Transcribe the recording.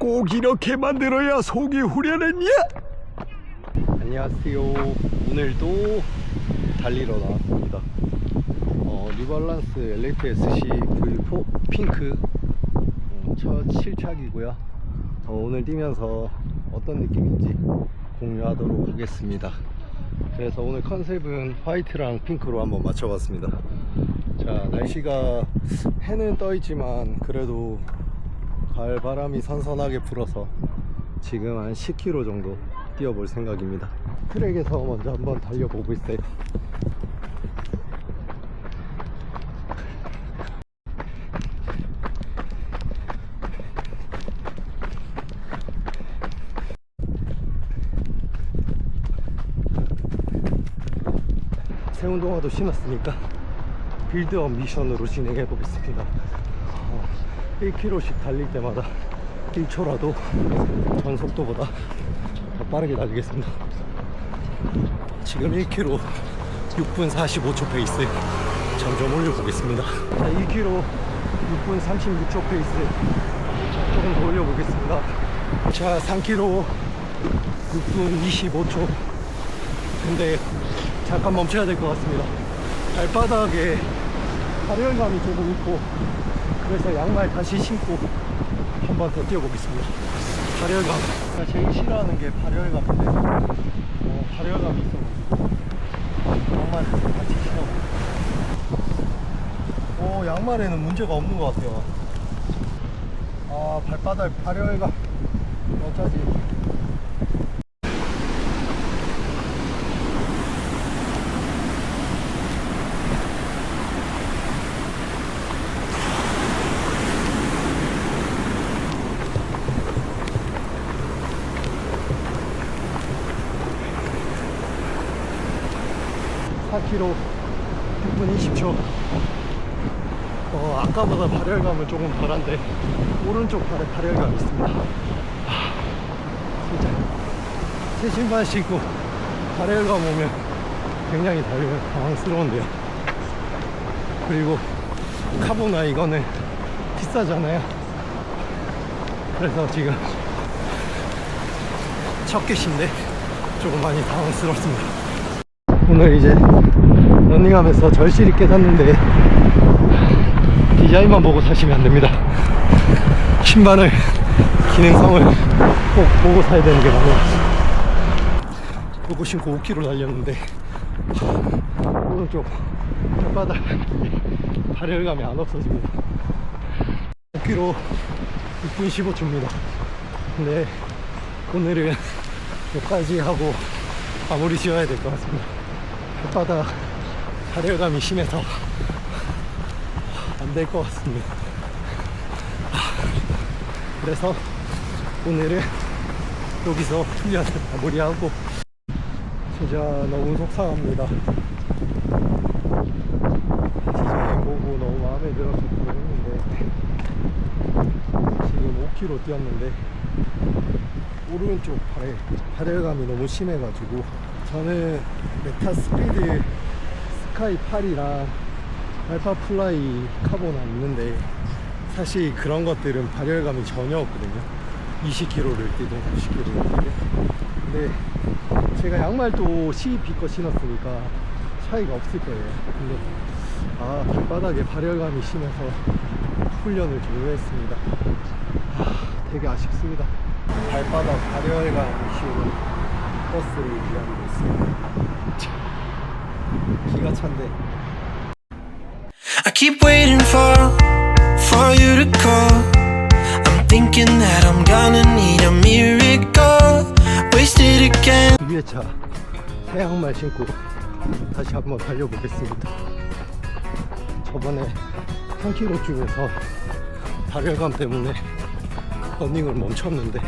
꼭 이렇게 만들어야 속이 후련했냐? 안녕하세요. 오늘도 달리러 나왔습니다. 어, 뉴발란스 엘리트 SC V4 핑크 어, 첫 실착이고요. 어, 오늘 뛰면서 어떤 느낌인지 공유하도록 하겠습니다. 그래서 오늘 컨셉은 화이트랑 핑크로 한번 맞춰봤습니다. 자, 날씨가 해는 떠 있지만 그래도 가을 바람이 선선하게 불어서 지금 한 10km 정도 뛰어볼 생각입니다. 트랙에서 먼저 한번 달려보고 있어요. 새 운동화도 신었으니까 빌드업 미션으로 진행해 보겠습니다. 어, 1km씩 달릴 때마다 1초라도 전 속도보다 더 빠르게 달리겠습니다. 지금 1km 6분 45초 페이스 점점 올려보겠습니다. 자, 2km 6분 36초 페이스 조금 더 올려보겠습니다. 자, 3km 6분 25초. 근데 잠깐 멈춰야 될 것 같습니다. 발바닥에 발열감이 조금 있고 그래서 양말 다시 신고 한 번 더 뛰어보겠습니다. 발열감. 제가 제일 싫어하는 게 발열감인데 어, 발열감이 있어가지고 양말 같이 신어. 어, 양말에는 문제가 없는 것 같아요. 아 발바닥 발열감 어쩌지? 4km 6분 20초. 어, 아까보다 발열감은 조금 덜한데 오른쪽 발에 발열감이 있습니다. 하, 진짜. 새 신발 신고 발열감 오면 굉장히 달- 당황스러운데요. 그리고 카보나 이거는 비싸잖아요. 그래서 지금 첫 개신데 조금 많이 당황스럽습니다 오늘 이제 러닝하면서 절실히 깨닫는데 디자인만 보고 사시면 안 됩니다. 신발을 기능성을 꼭 보고 사야 되는 게 맞아요. 보고 신고 5km 달렸는데 오른쪽 발바닥 발열감이 안 없어집니다. 5km 6분 15초입니다. 근데 오늘은 여기까지 하고 마무리 지어야 될 것 같습니다. 발바닥 발열감이 심해서 안 될 것 같습니다. 그래서 오늘은 여기서 훈련을 마무리하고 진짜 너무 속상합니다. 디자인 보고 너무 마음에 들어서 그랬는데 지금 5km 뛰었는데 오른쪽 발에 발열감이 너무 심해가지고 저는 메타 스피드 스카이 8이랑 알파 플라이 카보나 있는데 사실 그런 것들은 발열감이 전혀 없거든요. 20km를 뛰든 90km를 뛰든. 근데 제가 양말도 CEP 거 신었으니까 차이가 없을 거예요. 근데 아 발바닥에 발열감이 심해서 훈련을 종료했습니다. 아, 되게 아쉽습니다. 발바닥 발열감 이슈로 버스를 기다리고 있습니다 참, 기가 찬데 I keep waiting for for you to call. I'm thinking that I'm gonna need a miracle. Wasted again. 2회차 새 양말 신고 다시 한번 달려보겠습니다 저번에 3km 중에서 발열감 때문에 러닝을 멈췄는데